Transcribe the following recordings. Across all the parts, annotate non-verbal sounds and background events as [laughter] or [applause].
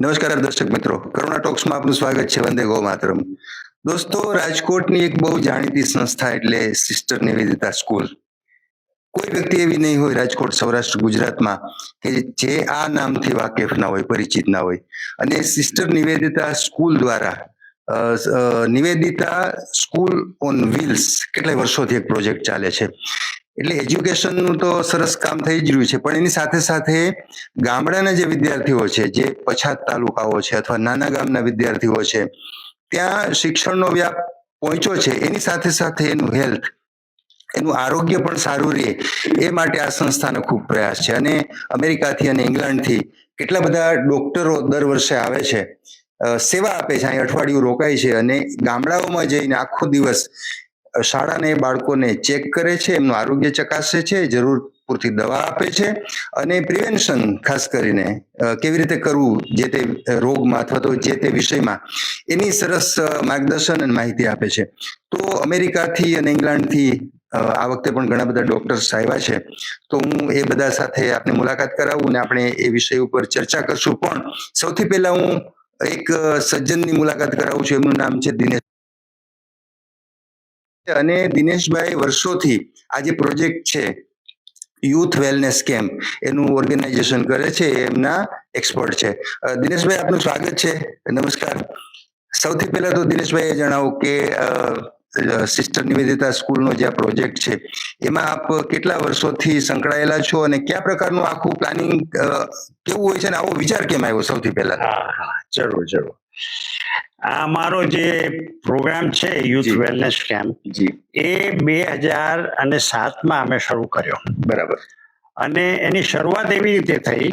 નમસ્કાર દર્શક મિત્રો. કરુણા ટોક્સમાં આપનું સ્વાગત છે. વંદે ગો માતરમ દોસ્તો, રાજકોટની એક બહુ જાણીતી સંસ્થા એટલે સિસ્ટર નિવેદિતા સ્કૂલ. કોઈ વ્યક્તિ એવી નહીં હોય રાજકોટ, સૌરાષ્ટ્ર, ગુજરાતમાં કે જે આ નામથી વાકેફ ના હોય, પરિચિત ના હોય. અને સિસ્ટર નિવેદિતા સ્કૂલ દ્વારા નિવેદિતા સ્કૂલ ઓન વ્હીલ્સ કેટલાય વર્ષોથી એક પ્રોજેક્ટ ચાલે છે. એટલે એજ્યુકેશનનું તો સરસ કામ થઈ જ રહ્યું છે. પણ એની સાથે સાથે ગામડાના જે વિદ્યાર્થીઓ છે, જે પછાત તાલુકાઓ છે અથવા નાના ગામના વિદ્યાર્થીઓ છે, ત્યાં શિક્ષણનો વ્યાપ પહોંચ્યો છે. એની સાથે સાથે એનું હેલ્થ, એનું આરોગ્ય પણ સારું રહે એ માટે આ સંસ્થાનો ખૂબ પ્રયાસ છે. અને અમેરિકાથી અને ઇંગ્લેન્ડથી કેટલા બધા ડોક્ટરો દર વર્ષે આવે છે સેવા આપે છે. અહીં અઠવાડિયું રોકાય છે અને ગામડાઓમાં જઈને આખો દિવસ શાળાને બાળકોને ચેક કરે છે, એમનું આરોગ્ય ચકાસે છે, જરૂર પૂરતી દવા આપે છે અને પ્રિવેન્શન ખાસ કરીને કેવી રીતે કરવું, જે તે રોગમાં અથવા તો જે તે વિષયમાં, એની સરસ માર્ગદર્શન અને માહિતી આપે છે. તો અમેરિકાથી અને ઇંગ્લેન્ડથી આ વખતે પણ ઘણા બધા ડોક્ટર્સ આવ્યા છે. તો હું એ બધા સાથે આપને મુલાકાત કરાવું અને આપણે એ વિષય ઉપર ચર્ચા કરશું. પણ સૌથી પહેલા હું એક સજ્જનની મુલાકાત કરાવું છું. એમનું નામ છે દિનેશ અને દિનેશભાઈ વર્ષોથી આ જે પ્રોજેક્ટ છે, યુથ વેલનેસ કેમ્પ, એનું ઓર્ગેનાઇઝેશન કરે છે એમના એક્સપર્ટ છે. દિનેશભાઈ, આપનું સ્વાગત છે. નમસ્કાર. સૌથી પહેલા તો દિનેશભાઈ એ જણાવો કે સિસ્ટર નિવેદિતા સ્કૂલનો જે પ્રોજેક્ટ છે, એમાં આપ કેટલા વર્ષોથી સંકળાયેલા છો અને કયા પ્રકારનું આખું પ્લાનિંગ કેવું હોય છે અને આવો વિચાર કેમ આવ્યો સૌથી પહેલા? જરૂર જરૂર. આ મારો જે પ્રોગ્રામ છે યુથ વેલનેસ કેમ્પ એ બે હજાર અને સાતમાં અમે શરૂ કર્યો. બરાબર. અને એની શરૂઆત એવી રીતે થઈ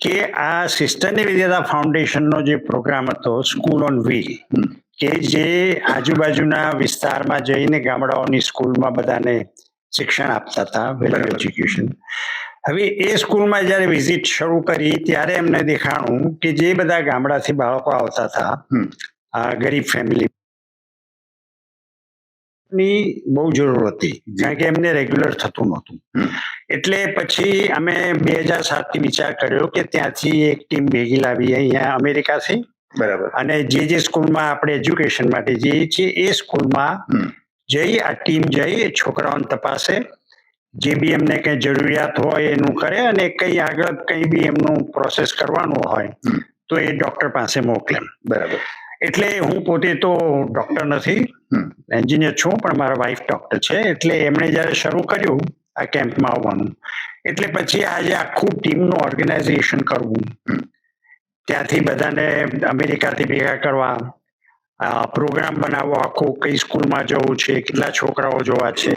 કે આ સિસ્ટર નિવેદિતા ફાઉન્ડેશનનો જે પ્રોગ્રામ હતો સ્કૂલ ઓન વ્હીલ કે જે આજુબાજુના વિસ્તારમાં જઈને ગામડાઓની સ્કૂલમાં બધાને શિક્ષણ આપતા હતા વેલ એજ્યુકેશન હવે એ સ્કૂલમાં જ્યારે વિઝિટ શરૂ કરી ત્યારે એમને દેખાણું કે જે બધા ગામડાથી બાળકો આવતા હતા આ ગરીબ ફેમિલી ની બહુ જરૂર હતી કારણ કે એમને રેગ્યુલર થતું નહોતું. એટલે પછી અમે બે હજાર સાતથી વિચાર કર્યો કે ત્યાંથી એક ટીમ ભેગી લાવી અહીંયા અમેરિકાથી. બરાબર. અને જે જે સ્કૂલમાં આપણે એજ્યુકેશન માટે જઈએ છીએ એ સ્કૂલમાં જઈ આ ટીમ જઈ છોકરાઓને તપાસે જે બી એમને કંઈ જરૂરિયાત હોય એનું કરે અને કંઈ આગળ કંઈ બી એમનું પ્રોસેસ કરવાનું હોય તો એ ડોક્ટર પાસે મોકલે. બરાબર. એટલે હું પોતે તો ડોક્ટર નથી. એન્જિનિયર છું પણ મારા વાઈફ ડોક્ટર છે. એટલે એમણે જ્યારે શરૂ કર્યું આ કેમ્પમાં આવવાનું એટલે પછી આજે આખું ટીમનું ઓર્ગેનાઇઝેશન કરવું. ત્યાંથી બધાને અમેરિકાથી ભેગા કરવા પ્રોગ્રામ બનાવો આખો કઈ સ્કૂલમાં જવું છે કેટલા છોકરાઓ જોવા છે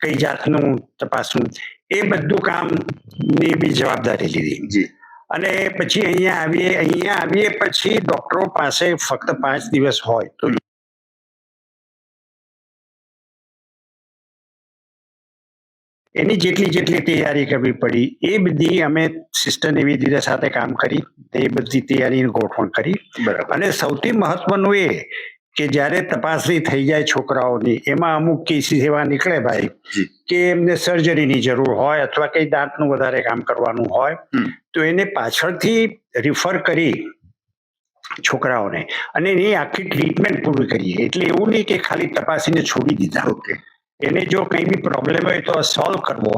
કઈ જાતનું તપાસવું એ બધું કામની બી જવાબદારી લીધી. અને પછી અહીંયા આવીએ અહીંયા આવીએ પછી ડોક્ટરો પાસે ફક્ત પાંચ દિવસ હોય તો એની જેટલી જેટલી તૈયારી કરવી પડી એ બધી અમે સિસ્ટર રીતે સાથે કામ કરી એ બધી તૈયારીની ગોઠવણ કરી. બરાબર. અને સૌથી મહત્વનું એ કે જ્યારે તપાસણી થઈ જાય છોકરાઓની એમાં અમુક કેસીસ એવા નીકળે ભાઈ કે એમને સર્જરીની જરૂર હોય અથવા કઈ દાંતનું વધારે કામ કરવાનું હોય તો એને પાછળથી રિફર કરી છોકરાઓને. અને એની આખી ટ્રીટમેન્ટ પૂરી કરીએ. એટલે એવું નહીં કે ખાલી તપાસીને છોડી દીધા. ઓકે એને જો કંઈ બી પ્રોબ્લેમ હોય તો સોલ્વ કરવો.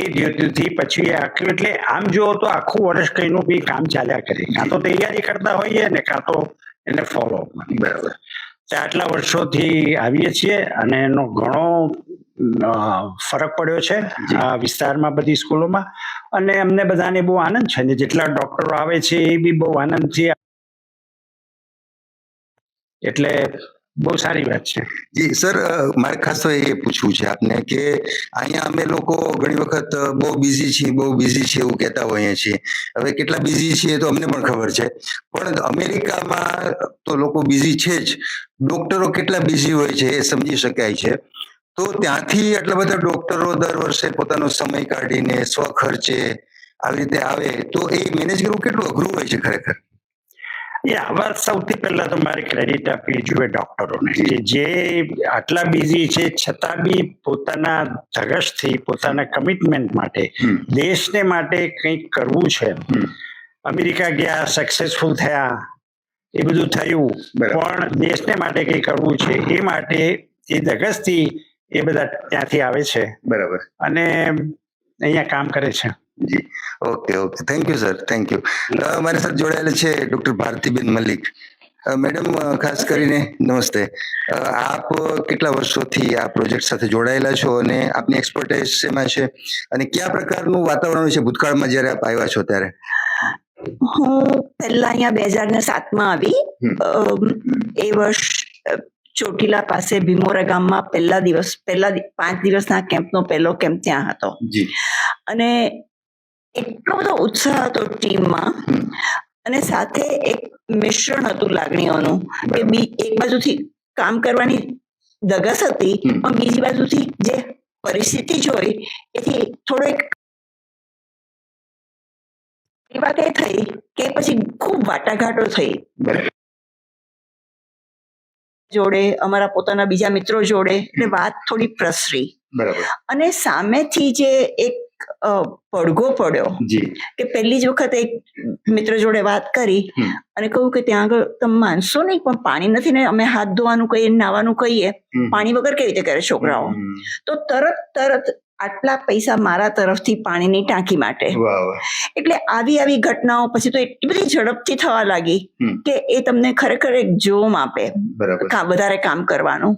એ હેતુથી પછી આખું એટલે આમ જુઓ તો આખું વર્ષ કંઈનું બી કામ ચાલ્યા કરે. કાં તો તૈયારી કરતા હોઈએ ને કાં તો એને ફોલો બરાબર. આટલા વર્ષોથી આવીએ છીએ અને એનો ઘણો ફરક પડ્યો છે આ વિસ્તારમાં બધી સ્કૂલોમાં. અને અમને બધાને બહુ આનંદ છે ને જેટલા ડોક્ટરો આવે છે એ બી બહુ આનંદથી. એટલે બહુ સારી વાત છે. જી, સર મારે ખાસ તો એ પૂછવું છે આપને કે અહીંયા અમે લોકો ઘણી વખત બહુ બિઝી છીએ, બહુ બિઝી છીએ એવું કહેતા હોઈએ છીએ. હવે કેટલા બિઝી છીએ તો અમને પણ ખબર છે. પણ અમેરિકામાં તો લોકો બિઝી છે જ. ડોક્ટરો કેટલા બિઝી હોય છે એ સમજી શકાય છે. તો ત્યાંથી આટલા બધા ડોક્ટરો દર વર્ષે પોતાનો સમય કાઢીને સ્વખર્ચે આવી રીતે આવે તો એ મેનેજ કરવું કેટલું અઘરું હોય છે ખરેખર? એ આવા સૌથી પહેલા તો મારે ક્રેડિટ આપવી જોઈએ ડોક્ટરોને કે જે આટલા બિઝી છે છતાં બી પોતાના ધગશથી પોતાના કમિટમેન્ટ માટે દેશને માટે કંઈક કરવું છે. અમેરિકા ગયા સક્સેસફુલ થયા એ બધું થયું. પણ દેશને માટે કંઈ કરવું છે એ માટે એ ધગશથી એ બધા ત્યાંથી આવે છે. બરાબર. અને અહીંયા કામ કરે છે. જી. Okay okay. Thank you sir thank you મારી સાથે જોડાયેલા છે ડોક્ટર ભારતીબેન મલિક. મેડમ ખાસ કરીને નમસ્તે. આપ કેટલા વર્ષોથી આ પ્રોજેક્ટ સાથે જોડાયેલા છો અને આપની એક્સપર્ટાઇઝ શેમાં છે? અને કયા પ્રકારનું વાતાવરણ છે ભૂતકાળમાં જ્યારે આપ આવ્યા છો ત્યારે? હું પહેલા અહીંયા બે હજાર ને સાતમાં આવી. એ વર્ષ ચોટીલા પાસે ભીમોરા ગામમાં પહેલા દિવસ પહેલા પાંચ દિવસના કેમ્પનો પહેલો કેમ્પ ત્યાં હતો. જી. અને એટલો બધો ઉત્સાહ હતો ટીમમાં. અને સાથે એક મિશ્રણ હતું લાગણીઓનું કે એક બાજુથી કામ કરવાની ધગસ હતી પણ બીજી બાજુથી જે પરિસ્થિતિ જોઈ એથી થોડો એક વાત એ થઈ કે પછી ખૂબ વાટાઘાટો થઈ. જોડે અમારા પોતાના બીજા મિત્રો જોડે એટલે વાત થોડી પ્રસરી. અને સામેથી જે એક પડઘો પડ્યો કે પહેલી જ વખત એક મિત્ર જોડે વાત કરી અને કહ્યું કે ત્યાં આગળ તમે માનશો નહીં પણ પાણી નથી ને અમે હાથ ધોવાનું કહીએ નાવાનું કહીએ પાણી વગર કેવી રીતે કરે છોકરાઓ? તો તરત તરત આટલા પૈસા મારા તરફથી પાણીની ટાંકી માટે. એટલે આવી આવી ઘટનાઓ પછી તો એટલી બધી ઝડપથી થવા લાગી કે એ તમને ખરેખર એક જોમ આપે. વધારે કામ કરવાનું.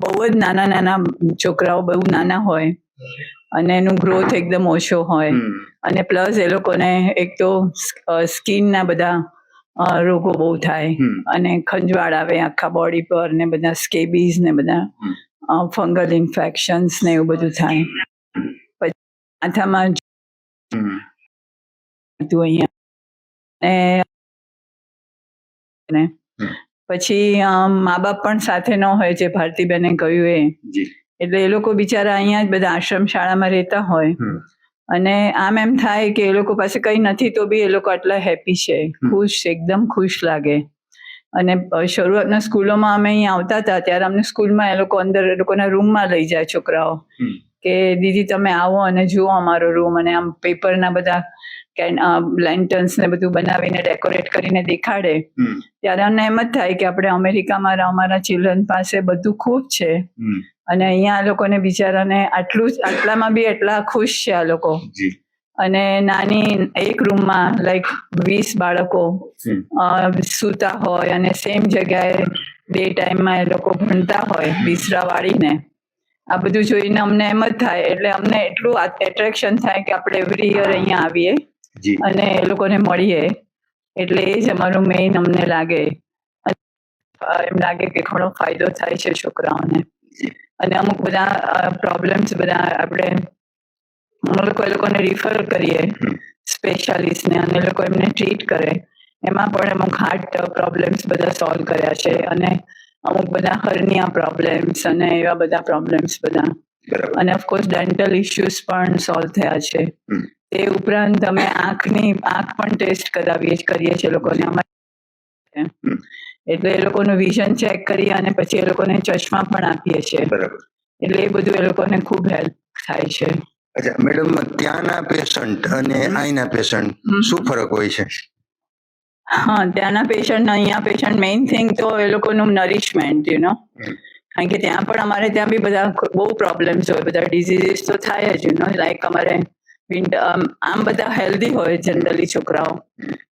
બહુ જ નાના નાના છોકરાઓ બહુ નાના હોય. અને એનું ગ્રોથ એકદમ ઓછો હોય. અને પ્લસ એ લોકોને એક તો સ્કિનના બધા રોગો બહુ થાય. અને ખંજવાળ આવે આખા બોડી પર ને બધા સ્કેબીઝ ને બધા ફંગલ ઇન્ફેક્શન્સ ને એવું બધું થાય. પછી માથામાં હતું અહીંયા. ને પછી મા બાપ પણ સાથે ન હોય જે ભારતીબેને કહ્યું એ. એટલે એ લોકો બિચારા અહીંયા જ બધા આશ્રમ શાળામાં રહેતા હોય. અને આમ એમ થાય કે એ લોકો પાસે કંઈ નથી તો બી એ લોકો આટલા હેપી છે. ખુશ એકદમ ખુશ લાગે. અને શરૂઆતના સ્કૂલોમાં અમે અહીંયા આવતા હતા ત્યારે અમને સ્કૂલમાં એ લોકો અંદર એ લોકોના રૂમમાં લઈ જાય છોકરાઓ. કે દીદી તમે આવો અને જુઓ અમારો રૂમ. અને આમ પેપરના બધા લેન્ટન્સ ને બધું બનાવીને ડેકોરેટ કરીને દેખાડે. ત્યારે અમને એમ જ થાય કે આપણે અમેરિકામાં અમારા ચિલ્ડ્રન પાસે બધું ખૂબ છે. અને અહીંયા આ લોકોને બિચારાને આટલું જ આટલામાં બી એટલા ખુશ છે આ લોકો. અને નાની એક રૂમમાં લાઈક વીસ બાળકો. સૂતા હોય અને સેમ જગ્યાએ ડે ટાઈમમાં એ લોકો ભણતા હોય બિસરા વાળીને આ બધું જોઈને અમને એમ જ થાય એટલે અમને એટલું એટ્રેક્શન થાય કે આપણે એવરી યર અહીંયા આવીએ અને એ લોકોને મળીએ. એટલે એ જ અમારું મેઇન અમને લાગે. એમ લાગે કે ઘણો ફાયદો થાય છે છોકરાઓને. અને અમુક બધા પ્રોબ્લેમ્સ બધા આપણે અમે લોકો એ લોકોને રિફર કરીએ. સ્પેશિયાલિસ્ટને અને લોકો એમને ટ્રીટ કરે. એમાં પણ અમુક હાર્ટ પ્રોબ્લેમ્સ બધા સોલ્વ કર્યા છે અને અમુક બધા હર્નિયા પ્રોબ્લેમ્સ અને એવા બધા પ્રોબ્લેમ્સ બધા. અને ઓફકોર્સ ડેન્ટલ ઇશ્યુઝ પણ સોલ્વ થયા છે. તે ઉપરાંત અમે આંખની આંખ પણ ટેસ્ટ કરાવીએ કરીએ છીએ લોકોને. અમારે. એટલે એ લોકોનું વિઝન ચેક કરી અને પછી એ લોકોને ચશ્મા પણ આપીએ છીએ. બરાબર. એટલે એ બધું એ લોકોને ખૂબ હેલ્પ થાય છે. અચ્છા મેડમ ત્યાંના પેશન્ટ અને અહીંના પેશન્ટ શું ફરક હોય છે? હા ત્યાંના પેશન્ટ અહીંયા પેશન્ટ મેઇન થિંગ તો એ લોકોનું નરિશમેન્ટ યુ નો કારણ કે ત્યાં પણ અમારે ત્યાં બી બધા બહુ પ્રોબ્લેમ્સ હોય બધા ડિઝીઝીસ તો થાય જ યુ નો લાઈક અમારે આમ આમ બધા હેલ્ધી હોય જનરલી છોકરાઓ.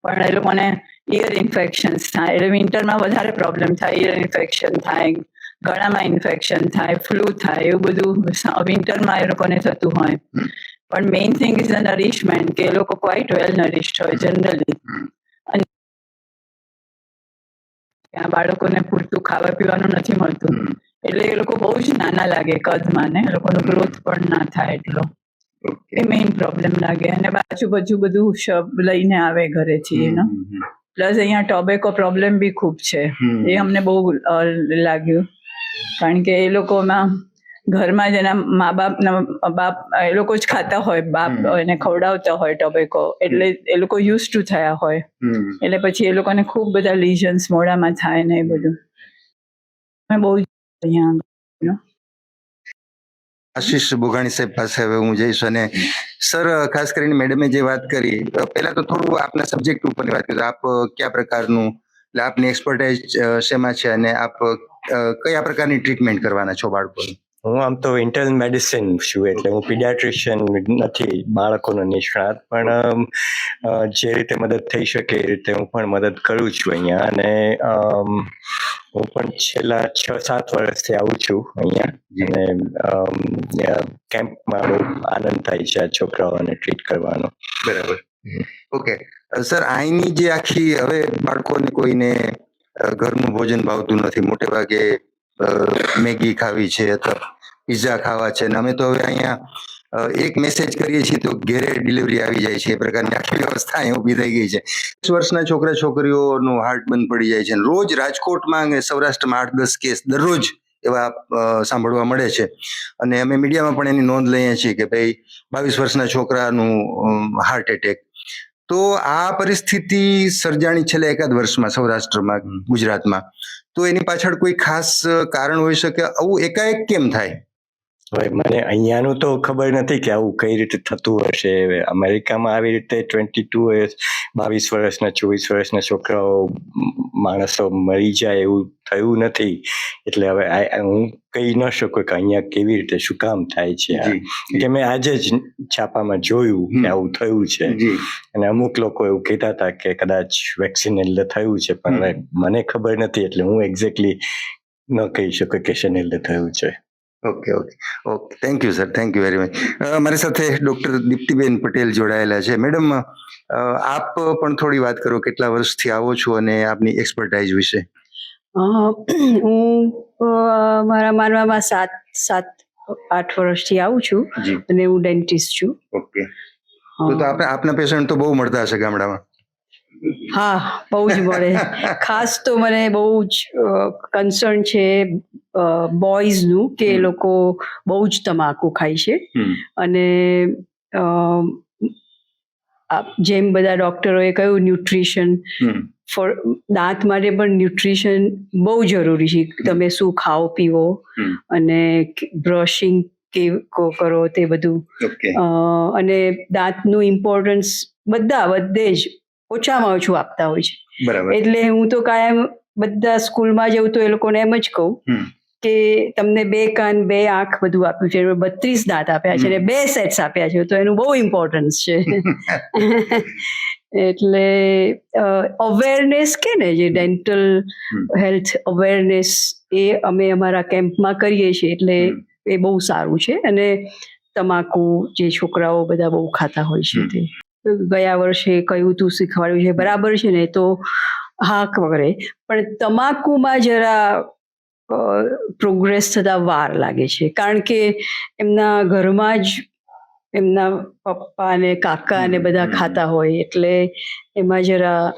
પણ એ લોકોને ઇયર ઇન્ફેક્શન્સ થાય. એટલે વિન્ટરમાં વધારે પ્રોબ્લેમ થાય. ઇયર ઇન્ફેક્શન થાય. ગળામાં ઇન્ફેક્શન થાય. ફ્લૂ થાય. એવું બધું વિન્ટરમાં એ લોકોને થતું હોય. પણ main thing is the nourishment કે એ લોકો ક્વાઇટ વેલ નરિશ્ડ હોય જનરલી અને ત્યાં બાળકોને પૂરતું ખાવા પીવાનું નથી મળતું. એટલે એ લોકો બહુ જ નાના લાગે કદમાં ને. એ લોકોનો ગ્રોથ પણ ના થાય એટલો. એ મેઇન પ્રોબ્લેમ લાગે. અને બાજુ બાજુ બધું શબ લઈને આવે ઘરેથી એનો. પ્લસ અહીંયા ટોબેકો પ્રોબ્લેમ બી ખૂબ છે. એ અમને બહુ લાગ્યું. કારણ કે એ લોકોમાં ઘરમાં જ એના મા બાપ બાપ એ લોકો જ ખાતા હોય બાપ એને ખવડાવતા હોય ટોબેકો. એટલે એ લોકો યુઝ ટુ થયા હોય. એટલે પછી એ લોકોને ખૂબ બધા લીઝન્સ મોડામાં થાય ને એ બધું. મેં બહુ અહીંયા આશીષ બોઘાણી સાહેબ પાસે હવે હું જઈશ અને સર, ખાસ કરીને મેડમે જે વાત કરી પહેલા તો થોડું આપના સબ્જેક્ટ ઉપરની વાત કરીએ. આપ કયા પ્રકારનું, એટલે આપની એક્સપર્ટાઇઝ શેમાં છે અને આપ કયા પ્રકારની ટ્રીટમેન્ટ કરવાના છો બાળકોની? હું આમ તો ઇન્ટરનલ મેડિસિન છું એટલે હું પીડિયાટ્રિશિયન નથી, બાળકોનો નિષ્ણાત પણ જે રીતે મદદ થઈ શકે એ રીતે હું પણ મદદ કરું છું અહીંયા. અને હું પણ છેલ્લા છ સાત વર્ષથી આવું છું અહીંયા અને કેમ્પમાં બહુ આનંદ થાય છે આ છોકરાઓને ટ્રીટ કરવાનો. બરાબર. ઓકે. સર અહીંની જે આખી હવે બાળકોને કોઈને ઘરનું ભોજન ભાવતું નથી. મોટે ભાગે મેગી ખાવી છે અથવા પીઝા ખાવા છે. અને અમે તો હવે અહીંયા એક મેસેજ કરીએ છીએ તો ઘેરે ડિલિવરી આવી જાય છે. એ પ્રકારની આખી વ્યવસ્થા અહીં ઊભી થઈ ગઈ છે. દસ વર્ષના છોકરા છોકરીઓનું હાર્ટ બંધ પડી જાય છે રોજ રાજકોટમાં અને સૌરાષ્ટ્રમાં આઠ દસ કેસ દરરોજ એવા સાંભળવા મળે છે. અને અમે મીડિયામાં પણ એની નોંધ લઈએ છીએ કે ભાઈ બાવીસ વર્ષના છોકરાનું હાર્ટ એટેક તો આ પરિસ્થિતિ સર્જાણી છેલ્લા એકાદ વર્ષમાં સૌરાષ્ટ્રમાં ગુજરાતમાં. તો એની પાછળ કોઈ ખાસ કારણ હોઈ શકે? આવું એકાએક કેમ થાય? હવે મને અહીંયાનું તો ખબર નથી કે આવું કઈ રીતે થતું હશે. અમેરિકામાં આવી રીતે ટ્વેન્ટી ટુ બાવીસ વર્ષના ચોવીસ વર્ષના છોકરાઓ માણસો મરી જાય એવું થયું નથી. એટલે હવે હું કહી ન શકું કે અહીંયા કેવી રીતે શું કામ થાય છે કે મેં આજે જ છાપામાં જોયું કે આવું થયું છે. અને અમુક લોકો એવું કહેતા હતા કે કદાચ વેક્સિન એટલે થયું છે પણ મને ખબર નથી એટલે હું એક્ઝેક્ટલી ન કહી શકું કે શેને એટલે થયું છે. Okay okay okay thank you sir thank you very much મારી સાથે ડૉક્ટર દીપ્તિબેન પટેલ જોડાયેલા છે. મેડમ આપ પણ થોડી વાત કરો કેટલા વર્ષથી આવો છો અને આપની એક્સપર્ટાઇઝ વિશે? હું મારા માનવામાં સાત સાત આઠ વર્ષથી આવું છું અને હું ડેન્ટિસ્ટ છું. ઓકે તો આપણે આપના પેશન્ટ તો બહુ મળતા હશે ગામડામાં? હા બહુ જ મળે [laughs] ખાસ તો મને બહુ જ કન્સર્ન છે બોયઝનું કે એ લોકો બહુ જ તમાકુ ખાય છે. અને જેમ બધા ડોક્ટરોએ કહ્યું ન્યુટ્રિશન ફોર દાંત માટે પણ ન્યુટ્રિશન બહુ જરૂરી છે. તમે શું ખાઓ પીવો અને બ્રશિંગ કે કો- કરો તે બધું. અને દાંતનું ઇમ્પોર્ટન્સ બધા બધે જ ઓછામાં ઓછું આપતા હોય છે. એટલે હું તો કાયમ બધા સ્કૂલમાં જઉં તો એ લોકોને એમ જ કહું કે તમને બે કાન બે આંખ બધું આપ્યું છે. બત્રીસ દાંત આપ્યા છે અને બે સેટ્સ આપ્યા છે. તો એનું બહુ ઇમ્પોર્ટન્સ છે. [laughs] એટલે અવેરનેસ કે ને જે ડેન્ટલ હેલ્થ અવેરનેસ એ અમે અમારા કેમ્પમાં કરીએ છીએ. એટલે એ બહુ સારું છે. અને તમાકુ જે છોકરાઓ બધા બહુ ખાતા હોય છે તે. ગયા વર્ષે કયું તું શીખવાડ્યું છે? બરાબર છે ને? તો હાક વગેરે. પણ તમાકુમાં જરા પ્રોગ્રેસ થતા વાર લાગે છે. કારણ કે એમના ઘરમાં જ એમના પપ્પા ને કાકા ને બધા ખાતા હોય એટલે એમાં જરા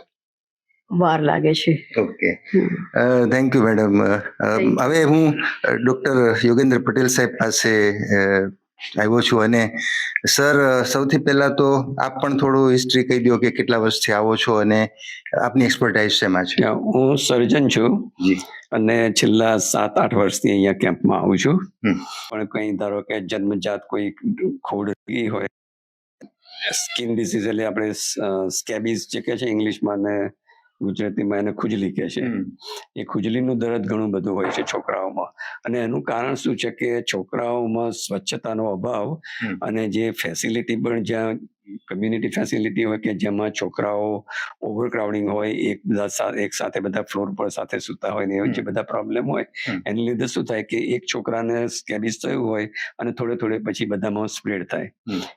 વાર લાગે છે. ઓકે. થેન્ક યુ મેડમ હવે હું ડોક્ટર યોગેન્દ્ર પટેલ સાહેબ પાસે આવ્યો છું અને સર સૌથી પહેલા તો આપ પણ થોડું હિસ્ટ્રી કહી દો કે કેટલા વર્ષથી આવો છો અને આપની એક્સપર્ટાઇઝ શેમાં છે? હું સર્જન છું જી. અને છેલ્લા સાત આઠ વર્ષથી અહીંયા કેમ્પમાં આવું છું. પણ કંઈ ધારો કે જન્મજાત કોઈ ખોડ હોય સ્કિન ડિસીઝ એટલે આપણે સ્કેબીઝ જે કે છે ઇંગ્લિશમાં ને ગુજરાતીમાં એને ખુજલી કહે છે. એ ખુજલીનું દર્દ ઘણું બધું હોય છે છોકરાઓમાં. અને એનું કારણ શું છે કે છોકરાઓમાં સ્વચ્છતાનો અભાવ અને જે ફેસિલિટી પણ જ્યાં કમ્યુનિટી ફેસિલિટી હોય કે જેમાં છોકરાઓ ઓવરક્રાઉડિંગ હોય એક બધા એક સાથે બધા ફ્લોર પર સાથે સૂતા હોય ને એવા જે બધા પ્રોબ્લેમ હોય. એને લીધે શું થાય કે એક છોકરાને સ્કેબિસ થયું હોય અને થોડે થોડે પછી બધામાં સ્પ્રેડ થાય.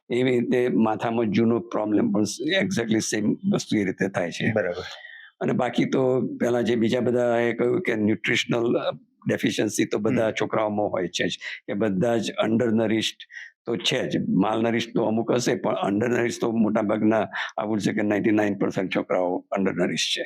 એવી રીતે માથામાં જૂનો પ્રોબ્લેમ પણ એક્ઝેક્ટલી સેમ વસ્તુ એ રીતે થાય છે. બરાબર. અને બાકી તો પહેલાં જે બીજા બધા એ કહ્યું કે ન્યુટ્રિશનલ ડેફિશિયન્સી તો બધા છોકરાઓમાં હોય છે જ કે બધા જ અંડર નરિશ્ડ તો છે જ. માલ નરિસ્ટ તો અમુક હશે પણ અંડર નરિશ તો મોટા ભાગના આવું છે કે નાઇન્ટી નાઇન પર્સન્ટ છોકરાઓ અંડર નરિશ છે.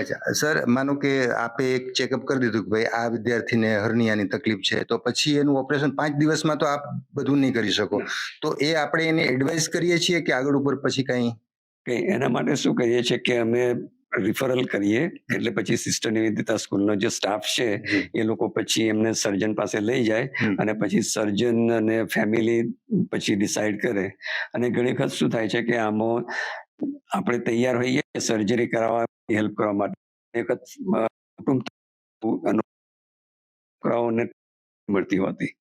અચ્છા સર માનો કે આપે એક ચેકઅપ કરી દીધું કે ભાઈ આ વિદ્યાર્થીને હર્નિયાની તકલીફ છે તો પછી એનું ઓપરેશન પાંચ દિવસમાં તો આપ બધું નહીં કરી શકો. તો એ આપણે એને એડવાઇસ કરીએ છીએ કે આગળ ઉપર પછી કંઈ? કંઈ એના માટે શું કહીએ છીએ કે અમે રિફરલ કરીએ એટલે પછી સિસ્ટર નિવેદિતા સ્કૂલનો જે સ્ટાફ છે એ લોકો પછી એમને સર્જન પાસે લઈ જાય અને પછી સર્જન અને ફેમિલી પછી ડિસાઈડ કરે. અને ઘણી વખત શું થાય છે કે આમાં આપણે તૈયાર હોઈએ સર્જરી કરાવવા હેલ્પ કરવા માટે. વખત અનુ- મળતી હોતી.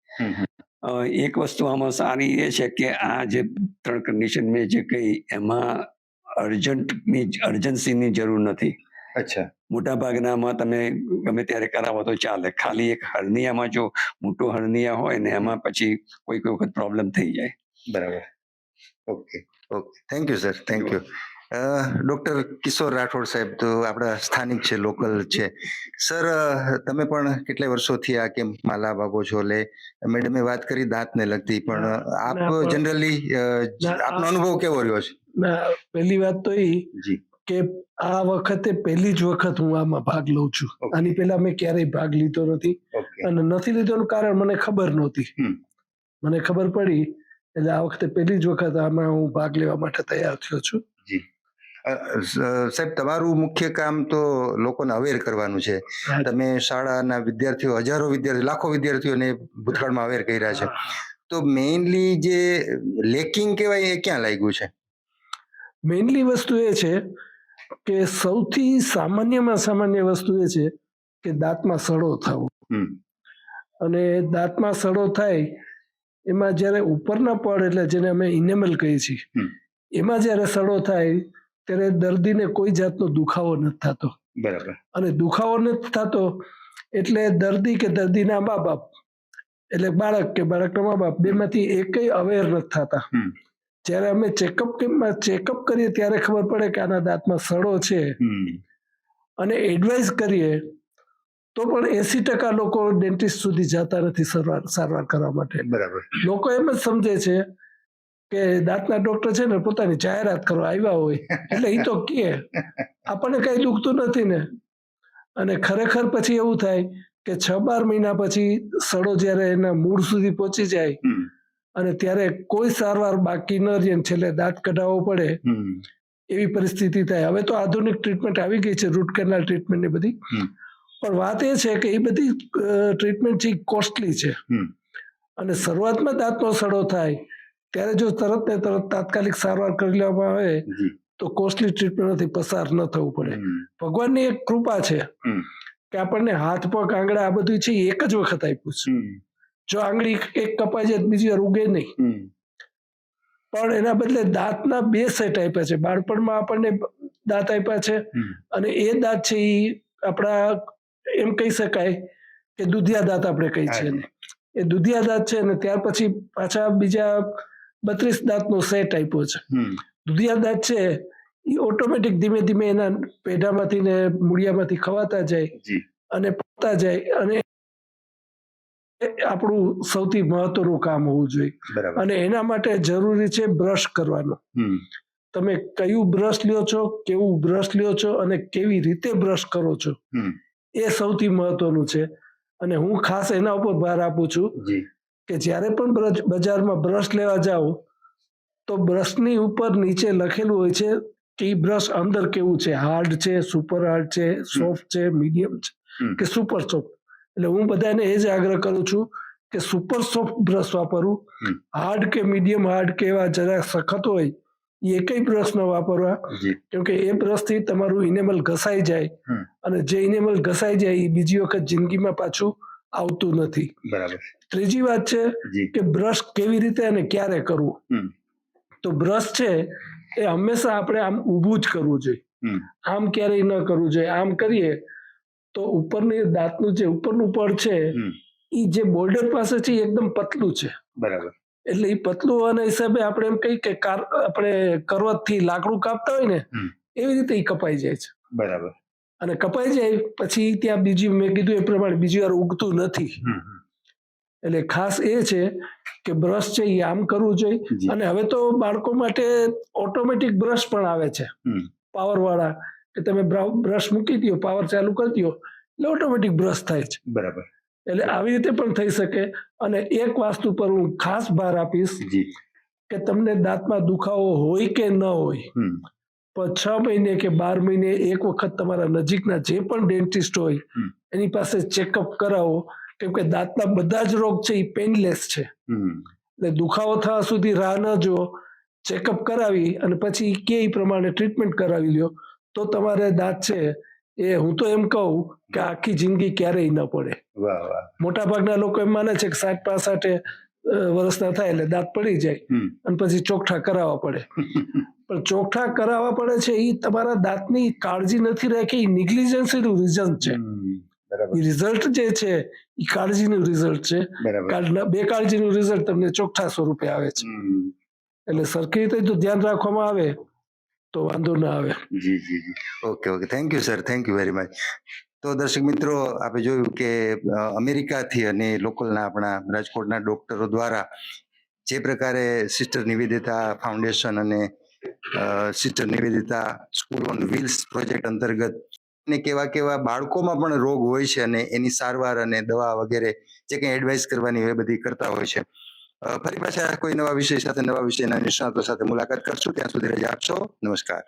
એક વસ્તુ આમાં સારી એ છે કે આ જે ત્રણ કન્ડિશન મેં જે કહી એમાં અર્જન્ટની અર્જન્સીની જરૂર નથી. અચ્છા. મોટા ભાગનામાં તમે ગમે ત્યારે કરાવો તો ચાલે. ખાલી એક હર્નિયામાં જો મોટો હર્નિયા હોય ને એમાં પછી કોઈ કોઈ વખત પ્રોબ્લેમ થઈ જાય. બરાબર. Okay okay thank you sir thank you doctor Kishor Rathod સાહેબ તો આપણા સ્થાનિક છે લોકલ છે. સર તમે પણ કેટલાય વર્ષોથી આ કેમ્પમાં લાભ આપો છો? એટલે મેડમે વાત કરી દાંતને લગતી પણ આપ જનરલી આપનો અનુભવ કેવો રહ્યો છે? ના પહેલી વાત તો એ કે આ વખતે પહેલી જ વખત હું આમાં ભાગ લઉં છું. આની પહેલા મેં ક્યારેય ભાગ લીધો નથી અને નથી લીધોનું કારણ મને ખબર નહોતી. મને ખબર પડી એટલે આ વખતે પહેલી જ વખત આમાં હું ભાગ લેવા માટે તૈયાર થયો છું. સાહેબ તમારું મુખ્ય કામ તો લોકોને અવેર કરવાનું છે. તમે શાળાના વિદ્યાર્થીઓ હજારો વિદ્યાર્થીઓ લાખો વિદ્યાર્થીઓને ભૂતકાળમાં અવેર કર્યા છે. તો મેઇનલી જે લેકિંગ કહેવાય એ ક્યાં લાગ્યું છે? મેઇનલી વસ્તુ એ છે કે સૌથી સામાન્યમાં સામાન્ય વસ્તુ એ છે કે દાંતમાં સડો થવો. અને દાંતમાં સડો થાય એમાં જ્યારે ઉપરના પડ એટલે જેને અમે ઇનેમલ કહીએ છીએ એમાં જ્યારે સડો થાય ત્યારે દર્દીને કોઈ જાતનો દુખાવો નથી થતો. બરાબર. અને દુખાવો નથી થતો એટલે દર્દી કે દર્દીના મા બાપ એટલે બાળક કે બાળકના મા બાપ બેમાંથી એકય અવેર નથી થતા. જ્યારે અમે ચેકઅપ કેમ્પમાં ચેકઅપ કરીએ ત્યારે ખબર પડે કે આના દાંતમાં સડો છે. અને એડવાઇસ કરીએ તો પણ એસી ટકા લોકો ડેન્ટિસ્ટ સુધી જતા નથી સારવાર સારવાર કરવા માટે. બરાબર. લોકો એમ જ સમજે છે કે દાંતના ડોક્ટર છે ને પોતાની જાહેરાત કરવા આવ્યા હોય. એટલે એ તો કે આપણને કઈ દુખતું નથી ને. અને ખરેખર પછી એવું થાય કે છ બાર મહિના પછી સડો જ્યારે એના મૂળ સુધી પહોંચી જાય. અને ત્યારે કોઈ સારવાર બાકી ન રહે છેલ્લે દાંત કઢાવવો પડે એવી પરિસ્થિતિ થાય. હવે તો આધુનિક ટ્રીટમેન્ટ આવી ગઈ છે રૂટ કેનાલ ટ્રીટમેન્ટની બધી. પણ વાત એ છે કે એ બધી ટ્રીટમેન્ટ છે કોસ્ટલી છે. અને શરૂઆતમાં દાંતનો સડો થાય ત્યારે જો તરત ને તરત તાત્કાલિક સારવાર કરી લેવામાં આવે તો કોસ્ટલી ટ્રીટમેન્ટમાંથી પસાર ન થવું પડે. ભગવાનની એક કૃપા છે કે આપણને હાથ પગ આંગળા આ બધું છે એક જ વખત આપ્યું છે. જો આંગળી એક કપાઈ જાય બીજી વાર ઉગે નહીં. પણ એના બદલે દાંતના બે સેટ આપ્યા છે. બાળપણમાં આપણને દાંત આપ્યા છે અને એ દાંત છે એ આપણા એમ કહી શકાય કે દુધિયા દાંત આપણે કહી છે એ દુધિયા દાંત છે ને ત્યાર પછી પાછા બીજા બત્રીસ દાંતનો સેટ આપ્યો છે. દુધિયા દાંત છે એ ઓટોમેટિક ધીમે ધીમે એના પેઢામાંથી ને મૂળિયામાંથી ખવાતા જાય અને પડતા જાય અને આપણું સૌથી મહત્વનું કામ હોવું જોઈએ. અને એના માટે જરૂરી છે બ્રશ કરવાનો. તમે કયું બ્રશ લ્યો છો કેવું બ્રશ લ્યો છો અને કેવી રીતે બ્રશ કરો છો. એ સૌથી મહત્વનું છે. અને હું ખાસ એના ઉપર ભાર આપું છું કે જ્યારે પણ બજારમાં બ્રશ લેવા જાઓ તો બ્રશની ઉપર નીચે લખેલું હોય છે કે બ્રશ અંદર કેવું છે હાર્ડ છે સુપર હાર્ડ છે સોફ્ટ છે મીડિયમ છે કે સુપર સોફ્ટ. એટલે હું બધાને એ જ આગ્રહ કરું છું કે સુપર સોફ્ટ બ્રશ વાપરવું હાર્ડ કે મીડિયમ હાર્ડ કે એવા જરા સખત હોય એ કઈ બ્રશ ન વાપરવા. કેમકે એ બ્રશથી તમારું ઇનેમલ ઘસાઈ જાય અને જે ઇનેમલ ઘસાઈ જાય એ બીજી વખત જિંદગીમાં પાછું આવતું નથી. બરાબર. ત્રીજી વાત છે કે બ્રશ કેવી રીતે અને ક્યારે કરવું? તો બ્રશ છે એ હંમેશા આપણે આમ ઊભું જ કરવું જોઈએ. આમ ક્યારેય ન કરવું જોઈએ. આમ કરીએ તો ઉપરની દાંતનું જે ઉપરનું પડ છે એ જે બોર્ડર પાસે છે એકદમ પતલું છે. બરાબર. એટલે એ પતલું હોવાના હિસાબે આપણે એમ કહી કે આપણે કરવતથી લાકડું કાપતા હોય ને એવી રીતે એ કપાઈ જાય છે. બરાબર. અને કપાઈ જાય પછી ત્યાં બીજી મેં કીધું એ પ્રમાણે બીજી વાર ઉગતું નથી. એટલે ખાસ એ છે કે બ્રશ છે એ આમ કરવું જોઈએ. અને હવે તો બાળકો માટે ઓટોમેટિક બ્રશ પણ આવે છે. પાવર વાળા કે તમે બ્રશ મૂકી દો પાવર ચાલુ કરી દો એટલે ઓટોમેટિક બ્રશ થાય છે. બરાબર. એટલે આવી રીતે પણ થઈ શકે. અને એક વાસ્તુ પર હું ખાસ ભાર આપીશ જી. કે તમને દાંતમાં દુખાવો હોય કે ન હોય પણ છ મહિને કે બાર મહિને એક વખત તમારા નજીકના જે પણ ડેન્ટિસ્ટ હોય એની પાસે ચેકઅપ કરાવો. કેમ કે દાંતના બધા જ રોગ છે એ પેનલેસ છે. એટલે દુખાવો થવા સુધી રાહ ન જુઓ. ચેકઅપ કરાવી અને પછી કે પ્રમાણે ટ્રીટમેન્ટ કરાવી લ્યો. તો તમારે દાંત છે એ હું તો એમ કહું કે આખી જિંદગી ક્યારેય ન પડે. મોટા ભાગના લોકો એમ માને છે કે સાઠ પાસઠે વર્ષના થાય એટલે દાંત પડી જાય અને પછી ચોખ્ઠા કરાવવા પડે. [laughs] પણ ચોખ્ઠા કરાવવા પડે છે એ તમારા દાંતની કાળજી નથી રાખી એ નિગ્લિજન્સીનું રિઝલ્ટ છે. રિઝલ્ટ જે છે એ કાળજીનું રિઝલ્ટ છે. બે કાળજીનું રિઝલ્ટ તમને ચોખ્ઠા સ્વરૂપે આવે છે. એટલે સરખી રીતે જો ધ્યાન રાખવામાં આવે તો વાંધો ના આવે. જી જી જી. Okay okay thank you sir thank you very much તો દર્શક મિત્રો આપણે જોયું કે અમેરિકાથી અને લોકલના આપણા રાજકોટના ડોક્ટરો દ્વારા જે પ્રકારે સિસ્ટર નિવેદિતા ફાઉન્ડેશન અને sister Nivedita school on wheels project અંતર્ગત ને કેવા કેવા બાળકોમાં પણ રોગ હોય છે અને એની સારવાર અને દવા વગેરે જે કંઈ એડવાઇસ કરવાની હોય એ બધી કરતા હોય છે. ફરી પાછા કોઈ નવા વિષય સાથે, નવા વિષયના નિષ્ણાતો સાથે મુલાકાત કરશું. ત્યાં સુધી રજા આપશો. નમસ્કાર.